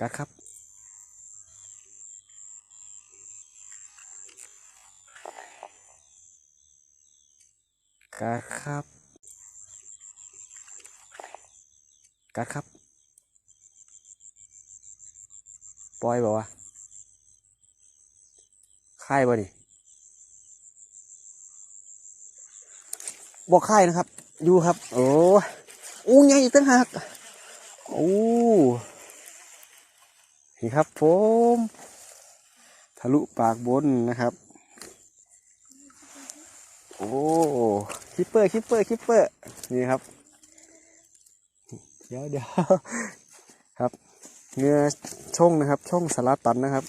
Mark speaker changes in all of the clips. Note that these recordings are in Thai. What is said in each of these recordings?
Speaker 1: กัดครับ กัดครับ กัดครับ ปล่อยบอกว่าค่ายบ่นี่บอกค่ายนะครับ อยู่ครับ โอ้อู้ใหญ่ตั้งหากโอ้ นี่ครับผมทะลุปากบนนะครับ โอ้คิปเปอร์คิปเปอร์คิปเปอร์นี่ครับ เดี๋ยวเดี๋ยวครับเนื้อช่องนะครับ ช่องสลัดตันนะครับ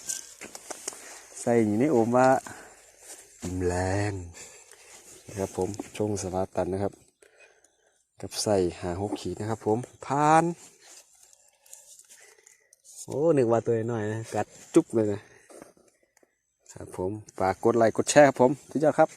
Speaker 1: ใส่อยู่ในโอมว่าอิ่มแรงนะครับผมช่องสลัดตันนะครับ กับใส่หาหกขีดนะครับ ผมพาน โอ้นึกว่าตัวน้อยนะกัดจุ๊บเลยนะครับผมฝากกดไลค์กดแชร์ครับผมทุกท่านครับ